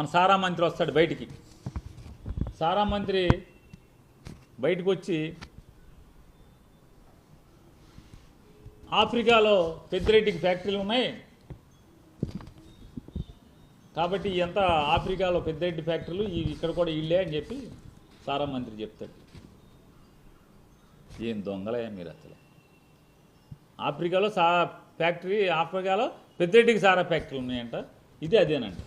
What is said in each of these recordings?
మన సారా మంత్రి వస్తాడు బయటికి. సారా మంత్రి బయటకు వచ్చి ఆఫ్రికాలో పెద్దిరెడ్డికి ఫ్యాక్టరీలు ఉన్నాయి. కాబట్టి ఎంత ఆఫ్రికాలో పెద్దిరెడ్డి ఫ్యాక్టరీలు ఇక్కడ కూడా ఇల్లే అని చెప్పి సారా మంత్రి చెప్తాడు. ఏం దొంగలయ్యా మీరు అసలు? ఆఫ్రికాలో సా ఫ్యాక్టరీ ఆఫ్రికాలో పెద్దిరెడ్డికి సారా ఫ్యాక్టరీలు ఉన్నాయంట. ఇది అదేనండి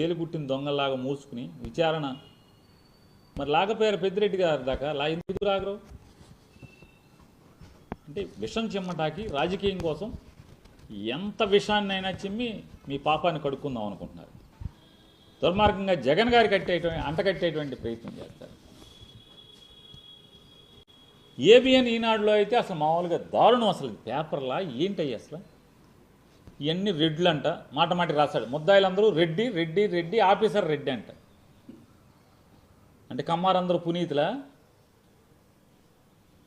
తేలిగుట్టిన దొంగలాగా మూసుకుని విచారణ. మరి లాగపోయారు పెద్దిరెడ్డి గారు దాకా. లా ఎందుకు రాగరు అంటే విషం చిమ్మటాకి రాజకీయం కోసం ఎంత విషాన్నైనా చిమ్మి మీ పాపాన్ని కడుక్కుందాం అనుకుంటున్నారు. దుర్మార్గంగా జగన్ గారి కట్టేటువంటి అంటకట్టేటువంటి ప్రయత్నం చేస్తారు. ఏబిఎన్ ఈనాడులో అయితే అసలు మామూలుగా దారుణం అసలు. పేపర్లా ఏంటయ్యి అసలు? ఇవన్నీ రెడ్లు అంట మాట మాటి రాశాడు. ముద్దాయిలందరూ రెడ్డి రెడ్డి రెడ్డి ఆఫీసర్ రెడ్డి అంట. అంటే కమ్మారందరూ పునీతులా?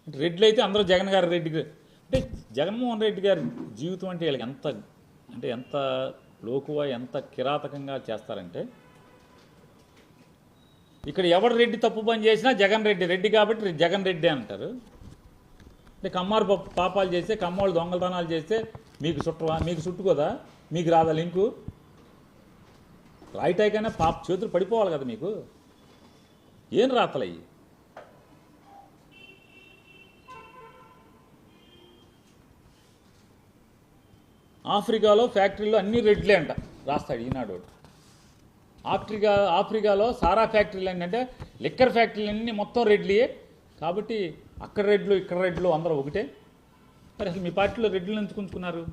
రెడ్లు అయితే అందరూ జగన్ గారి రెడ్డి గారు- అంటే జగన్మోహన్ రెడ్డి గారి జీవితం అంటే వీళ్ళకి ఎంత అంటే ఎంత లోకువ ఎంత కిరాతకంగా చేస్తారంటే ఇక్కడ ఎవడు రెడ్డి తప్పు పని చేసినా జగన్ రెడ్డి రెడ్డి కాబట్టి జగన్ రెడ్డి అంటారు. అంటే కమ్మారు పాపాలు చేస్తే కమ్మోళ్ళు దొంగతనాలు చేస్తే మీకు చుట్టవా? మీకు చుట్టుకోదా? మీకు రాదా లింకు? రాయిటాయికైనా పాప చేతులు పడిపోవాలి కదా మీకు. ఏం రాతలయ్యి ఆఫ్రికాలో ఫ్యాక్టరీలో అన్ని రెడ్లే అంట రాస్తాడు ఈనాడు. ఆఫ్రికా ఆఫ్రికాలో సారా ఫ్యాక్టరీలు ఏంటంటే లిక్కర్ ఫ్యాక్టరీలన్నీ మొత్తం రెడ్లియే. కాబట్టి అక్కడ రెడ్లు ఇక్కడ రెడ్లు అందరూ ఒకటే. మరి అసలు మీ పార్టీలో రెడ్డిలు ఎంచుకుంటున్నారు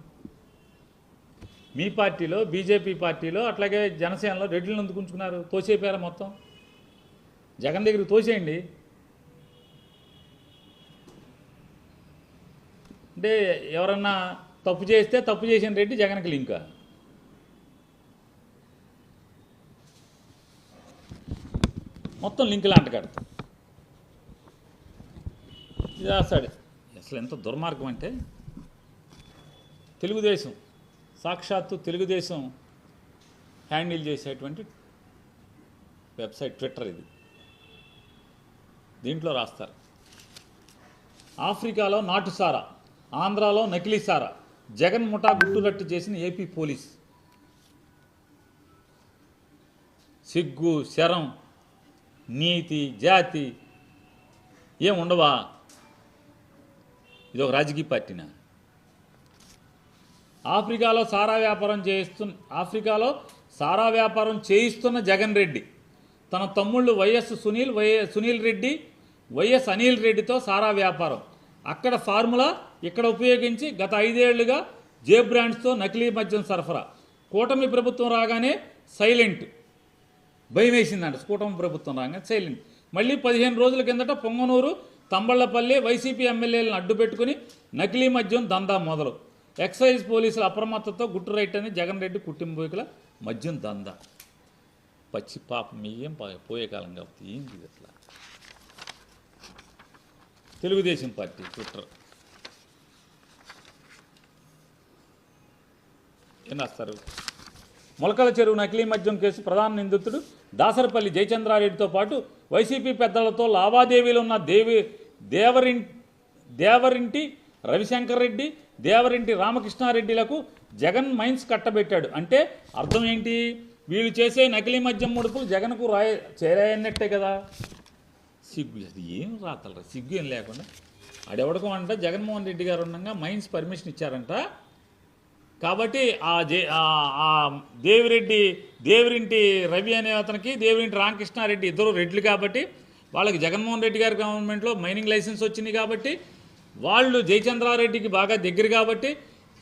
మీ పార్టీలో బీజేపీ పార్టీలో అట్లాగే జనసేనలో రెడ్లను ఎందుకుంచుకున్నారు తోసేపారా మొత్తం? జగన్ దగ్గర తోసేయండి. అంటే ఎవరన్నా తప్పు చేస్తే తప్పు చేసిన రెడ్డి జగన్కి లింకా. మొత్తం లింక్ లాంటి ఇది రాస్తాడు. అసలు ఎంత దుర్మార్గం అంటే తెలుగుదేశం సాక్షాత్తు తెలుగుదేశం హ్యాండిల్ చేసేటువంటి వెబ్సైట్ ట్విట్టర్ ఇది. దీంట్లో రాస్తారు. ఆఫ్రికాలో నాటు సారా ఆంధ్రాలో నకిలీ సారా జగన్ ముఠా గుట్టులట్టు చేసిన ఏపీ పోలీస్. సిగ్గు శరం నీతి జాతి ఏం ఉండవా? ఇది ఒక రాజకీయ పార్టీనా? ఆఫ్రికాలో సారా వ్యాపారం చేయిస్తున్న ఆఫ్రికాలో సారా వ్యాపారం చేయిస్తున్న జగన్ రెడ్డి తన తమ్ముళ్ళు YS Sunil Y Sunil Reddy YS Anil రెడ్డితో సారా వ్యాపారం. అక్కడ ఫార్ములా ఇక్కడ ఉపయోగించి గత ఐదేళ్ళుగా జే బ్రాండ్స్తో నకిలీ మద్యం సరఫరా. కూటమి ప్రభుత్వం రాగానే సైలెంట్. భయం వేసిందంట కూటమి ప్రభుత్వం రాగానే సైలెంట్. మళ్ళీ పదిహేను రోజుల కిందట పొంగనూరు తంబళ్ళపల్లి వైసీపీ ఎమ్మెల్యేలను అడ్డుపెట్టుకుని నకిలీ మద్యం దందా మొదలు. ఎక్సైజ్ పోలీసుల అప్రమత్తతో గుట్టు రైట్ అని జగన్ రెడ్డి కుటుంబీకుల మద్యం దందా. పచ్చి పాపం మీ ఏం పోయే కాలం కాబట్టి ఏంటి అట్లా? Telugu Desam party Twitter. ఏం రాస్తారు? మొలకల చెరువు నకిలీ మద్యం కేసు ప్రధాన నిందితుడు దాసరపల్లి జయచంద్రారెడ్డితో పాటు వైసీపీ పెద్దలతో లావాదేవీలు ఉన్న దేవి దేవరిం దేవరింటి రవిశంకర్ రెడ్డి దేవరింటి రామకృష్ణారెడ్డిలకు జగన్ మైన్స్ కట్టబెట్టాడు. అంటే అర్థం ఏంటి? వీళ్ళు చేసే నకిలీ మద్యం ముడుపులు జగన్కు రాయ చేరాయన్నట్టే కదా. సిగ్గు అది ఏం రాతలరా? సిగ్గు ఏం లేకుండా. ఆడెవడకో అంట జగన్మోహన్ రెడ్డి గారు ఉండగా మైన్స్ పర్మిషన్ ఇచ్చారంట. కాబట్టి ఆ జే ఆ- ఆ దేవిరెడ్డి దేవిరింటి రవి అనే అతనికి దేవిరింటి రామకృష్ణారెడ్డి ఇద్దరు రెడ్లు కాబట్టి వాళ్ళకి జగన్మోహన్ రెడ్డి గారి గవర్నమెంట్లో మైనింగ్ లైసెన్స్ వచ్చింది కాబట్టి వాళ్ళు జయచంద్రారెడ్డికి బాగా దగ్గర కాబట్టి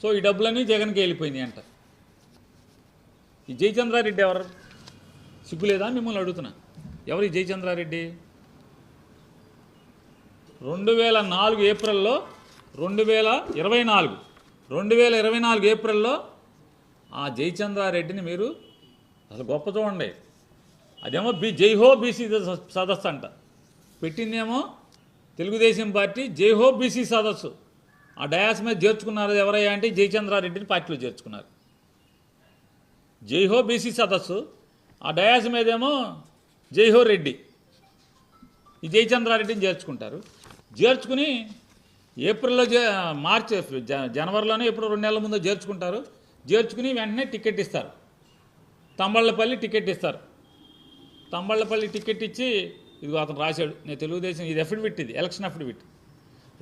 సో ఈ డబ్బులన్నీ జగన్కి వెళ్ళిపోయింది అంట. ఈ జయచంద్రారెడ్డి ఎవరు? సిగ్గులేదా? మిమ్మల్ని అడుగుతున్నా. ఎవరు ఈ జయచంద్రారెడ్డి? రెండు వేల నాలుగు ఏప్రిల్లో రెండు వేల ఇరవై నాలుగు రెండు వేల ఇరవై నాలుగు ఏప్రిల్లో ఆ జయచంద్రారెడ్డిని మీరు అసలు గొప్ప చూడండి. అదేమో బి జైహో బీసీ సదస్సు అంట. పెట్టిందేమో తెలుగుదేశం పార్టీ జైహో బీసీ సదస్సు. ఆ డయాస్ మీద చేర్చుకున్నారు ఎవరయ్యా అంటే జయచంద్రారెడ్డిని పార్టీలో చేర్చుకున్నారు. జైహో బీసీ సదస్సు ఆ డయాస్ మీదేమో జైహో రెడ్డి. ఈ జయచంద్రారెడ్డిని చేర్చుకుంటారు. చేర్చుకుని ఏప్రిల్లో జే మార్చి జ- జనవరిలోనే ఎప్పుడు రెండు నెలల ముందు చేర్చుకుంటారు. చేర్చుకుని వెంటనే టికెట్ ఇస్తారు. తంబళ్ళపల్లి టికెట్ ఇస్తారు. తంబళ్ళపల్లి టికెట్ ఇచ్చి ఇదిగో అతను రాశాడు. నేను తెలుగుదేశం ఇది అఫిడవిట్ ఇది ఎలక్షన్ అఫిడవిట్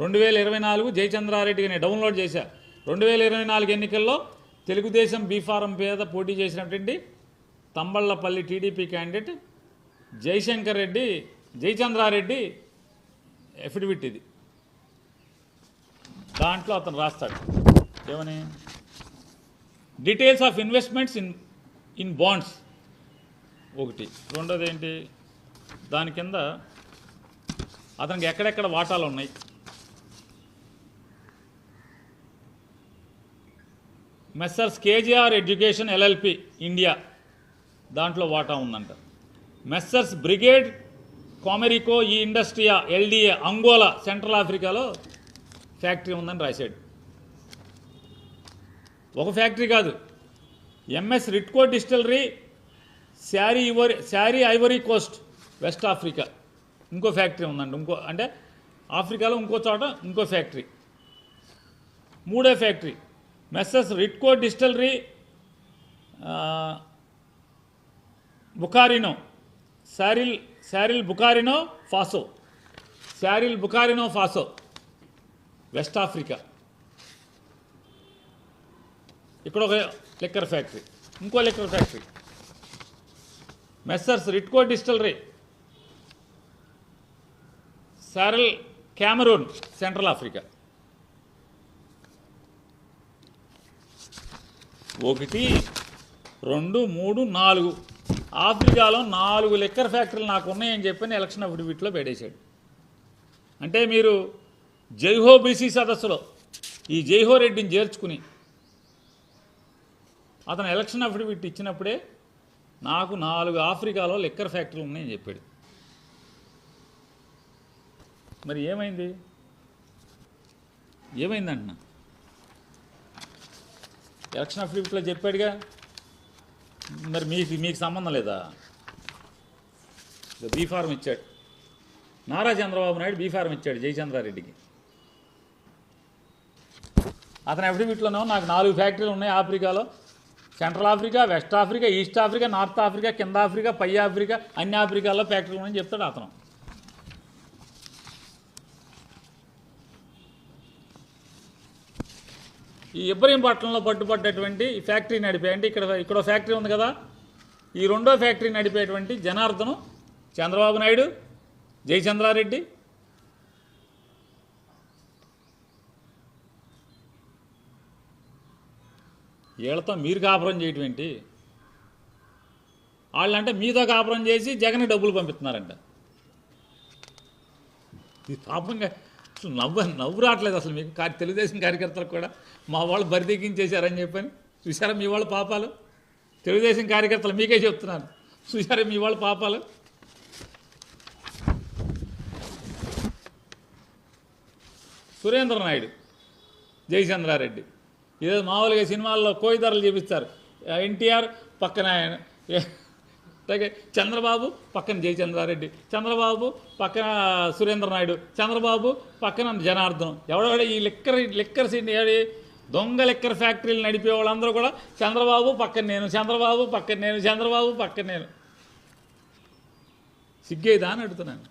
రెండు వేల ఇరవై నాలుగు జయచంద్రారెడ్డికి నేను డౌన్లోడ్ చేశా. రెండు వేల ఇరవై నాలుగు ఎన్నికల్లో తెలుగుదేశం బీఫారం పేద పోటీ చేసినటువంటి Thamballapalli TDP candidate Jayashankar Reddy Jayachandra Reddy affidavit ఇది. దాంట్లో అతను రాస్తాడు. ఏమని? Details of investments in in bonds. ఒకటి. రెండోది ఏంటి దాని కింద అతనికి ఎక్కడెక్కడ వాటాలు ఉన్నాయి? Messrs KGR education LLP India దాంట్లో వాటా ఉందంట. Messrs Brigade Comerico E Industria LDA Angola Central ఆఫ్రికాలో ఫ్యాక్టరీ ఉందని రాశాడు. ఒక ఫ్యాక్టరీ కాదు. MS Ritco distillery SARL Ivory SARL Ivory Coast West Africa. ఇంకో ఫ్యాక్టరీ ఉందండి. ఇంకో అంటే ఆఫ్రికాలో ఇంకో చోట ఇంకో ఫ్యాక్టరీ. మూడో factory. Messrs Ritco distillery Burkina. SARL SARL Burkina Faso. SARL Burkina Faso. West Africa. ఇక్కడ ఒక లిక్కర్ ఫ్యాక్టరీ. ఇంకో liquor factory. Messrs Ritco distillery SARL Cameroon Central Africa. ఒకటి రెండు మూడు నాలుగు. ఆఫ్రికాలో నాలుగు లిక్కర్ ఫ్యాక్టరీలు నాకు ఉన్నాయని చెప్పని ఎలక్షన్ అఫిడవిట్లో పెట్టేశాడు అంటే మీరు జైహో బీసీ సదస్సులో ఈ జైహో రెడ్డిని చేర్చుకుని అతను ఎలక్షన్ అఫిడవిట్ ఇచ్చినప్పుడే నాకు నాలుగు ఆఫ్రికాలో లిక్కర్ ఫ్యాక్టరీలు ఉన్నాయని చెప్పాడు. మరి ఏమైంది? ఏమైంది అంటున్నా ఎలక్షన్ అఫిడవిట్లో చెప్పాడుగా? మరి మీకు మీకు సంబంధం లేదా? బీ ఫార్మ్ ఇచ్చాడు. నారా చంద్రబాబు నాయుడు బీ ఫార్మ్ ఇచ్చాడు జయచంద్రారెడ్డికి. అతని అఫిడవిట్లోనో నాకు నాలుగు ఫ్యాక్టరీలు ఉన్నాయి ఆఫ్రికాలో. Central Africa West Africa East Africa North Africa కింద ఆఫ్రికా పై ఆఫ్రికా అన్ని ఆఫ్రికాలో ఫ్యాక్టరీలు ఉన్నాయని చెప్తాడు అతను. ఈ ఇబ్రహీంపట్నంలో పట్టుబడ్డటువంటి ఫ్యాక్టరీ నడిపే అంటే ఇక్కడ ఇక్కడ ఫ్యాక్టరీ ఉంది కదా ఈ రెండో ఫ్యాక్టరీ నడిపేటువంటి జనార్దను చంద్రబాబు నాయుడు జయచంద్రారెడ్డి వీళ్ళతో మీరు కాపురం చేయటం ఏంటి? వాళ్ళంటే మీతో కాపురం చేసి జగన్ డబ్బులు పంపిస్తున్నారంట. ఇది పాపంగా అసలు నవ్వు నవ్వు రావట్లేదు అసలు మీకు తెలుగుదేశం కార్యకర్తలకు కూడా. మా వాళ్ళు బరిదెక్కించేశారని చెప్పని. చూసారా మీ వాళ్ళ పాపాలు? తెలుగుదేశం కార్యకర్తలు మీకే చెప్తున్నాను చూసారా మీ వాళ్ళ పాపాలు? సురేంద్ర నాయుడు జయచంద్రారెడ్డి. ఇదే మామూలుగా సినిమాల్లో కోయిదారులు చూపిస్తారు. ఎన్టీఆర్ పక్కన ఆయన. అలాగే చంద్రబాబు పక్కన జయచంద్రారెడ్డి. చంద్రబాబు పక్కన సురేంద్ర నాయుడు. చంద్రబాబు పక్కన జనార్దనం. ఎవడెవడ ఈ లిక్కర్ లిక్కర్ సీన్ ఏడి దొంగ లిక్కర్ ఫ్యాక్టరీలు నడిపే వాళ్ళందరూ కూడా చంద్రబాబు పక్కన నేను చంద్రబాబు పక్కన నేను చంద్రబాబు పక్కన నేను. సిగ్గేదా అని అడుగుతున్నాను.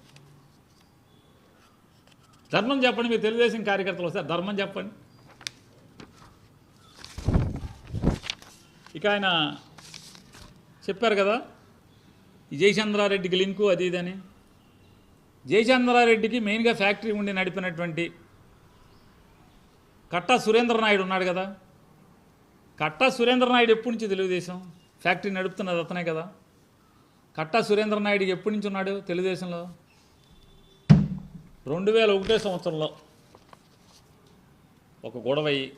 ధర్మం చెప్పండి మీ తెలుగుదేశం కార్యకర్తలు వస్తారు. ధర్మం చెప్పండి. ఇక ఆయన చెప్పారు కదా జయచంద్రారెడ్డికి లింకు అది ఇదని. జయచంద్రారెడ్డికి మెయిన్గా ఫ్యాక్టరీ ఉండి నడిపినటువంటి కట్టా సురేంద్ర నాయుడు ఉన్నాడు కదా. కట్టా సురేంద్ర నాయుడు ఎప్పటి నుంచి తెలుగుదేశం? ఫ్యాక్టరీ నడుపుతున్నది అతనే కదా. కట్టా సురేంద్ర నాయుడు ఎప్పటి నుంచి ఉన్నాడు తెలుగుదేశంలో? రెండు వేల ఒకటో సంవత్సరంలో. ఒక గొడవ అయ్యి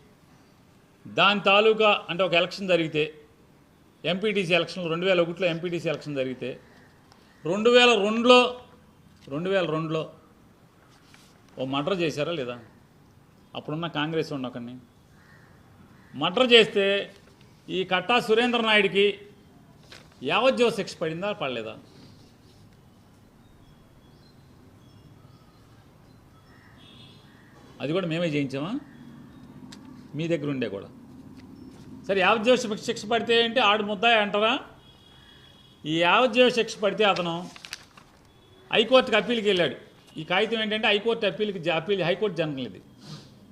దాని తాలూకా అంటే ఒక ఎలక్షన్ జరిగితే ఎంపీటీసీ ఎలక్షన్లు రెండు వేల ఒకటిలో ఎంపీటీసీ ఎలక్షన్ జరిగితే రెండు వేల రెండులో రెండు వేల రెండులో ఓ మర్డర్ చేశారా లేదా? అప్పుడున్న కాంగ్రెస్ ఉన్న ఒకరిని మర్డర్ చేస్తే ఈ కట్టా సురేంద్ర నాయుడికి యావజ్జీవ శిక్ష పడిందా పడలేదా? అది కూడా మేమే చేయించామా? మీ దగ్గర ఉండే కూడా. సరే యావజ్జీవ శిక్ష- పడితే ఏంటి? ఆడు ముద్దాయి అంటారా? ఈ యావజ్జీవ శిక్ష పడితే అతను హైకోర్టుకి అప్పీల్కి వెళ్ళాడు. ఈ కాగితం ఏంటంటే హైకోర్టు అప్పీల్కి అప్పీల్ హైకోర్టు జనరల్ ఇది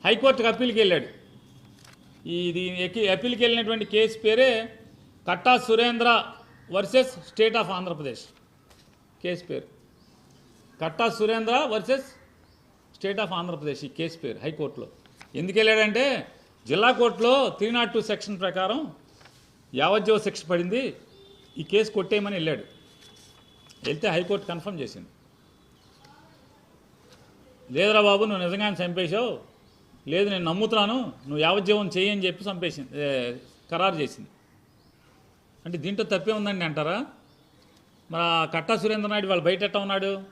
హైకోర్టుకి అప్పీల్కి వెళ్ళాడు. ఇది ఎక్కి- అప్పీల్కి వెళ్ళినటువంటి కేసు పేరే Katta Surendra versus state of Andhra Pradesh. Case పేరు. Katta Surendra versus state of Andhra Pradesh ఈ కేసు పేరు హైకోర్టులో. ఎందుకు వెళ్ళాడంటే జిల్లా కోర్టులో త్రీ నాట్ టూ సెక్షన్ ప్రకారం యావజ్జీవ శిక్ష పడింది. ఈ కేసు కొట్టేయమని వెళ్ళాడు. వెళ్తే హైకోర్టు కన్ఫర్మ్ చేసింది. లేదురా బాబు నువ్వు నిజంగానే చంపేశావు. లేదు నేను నమ్ముతున్నాను. నువ్వు యావజ్జీవం చేయని చెప్పి చంపేసింది. ఖరారు చేసింది. అంటే దీంట్లో తప్పే ఉందండి అంటారా? మరి ఆ కట్టా సురేంద్ర నాయుడు వాళ్ళు బయట ఎట్టా ఉన్నాడు?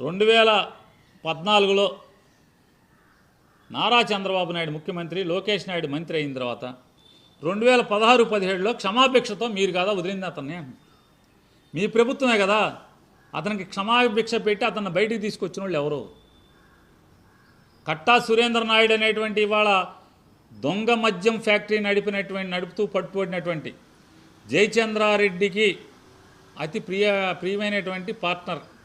రెండు వేల పద్నాలుగులో నారా చంద్రబాబు నాయుడు ముఖ్యమంత్రి లోకేష్ నాయుడు మంత్రి అయిన తర్వాత రెండు వేల పదహారు పదిహేడులో క్షమాభిక్షతో మీరు కదా వదిలింది అతన్ని మీ ప్రభుత్వమే కదా. అతనికి క్షమాభిక్ష పెట్టి అతన్ని బయటికి తీసుకొచ్చిన వాళ్ళు ఎవరు? కట్టా సురేంద్ర నాయుడు అనేటువంటి ఇవాళ దొంగ మద్యం ఫ్యాక్టరీ నడిపినటువంటి నడుపుతూ పట్టుబడినటువంటి జయచంద్రారెడ్డికి అతి ప్రియ ప్రియమైనటువంటి పార్ట్నర్.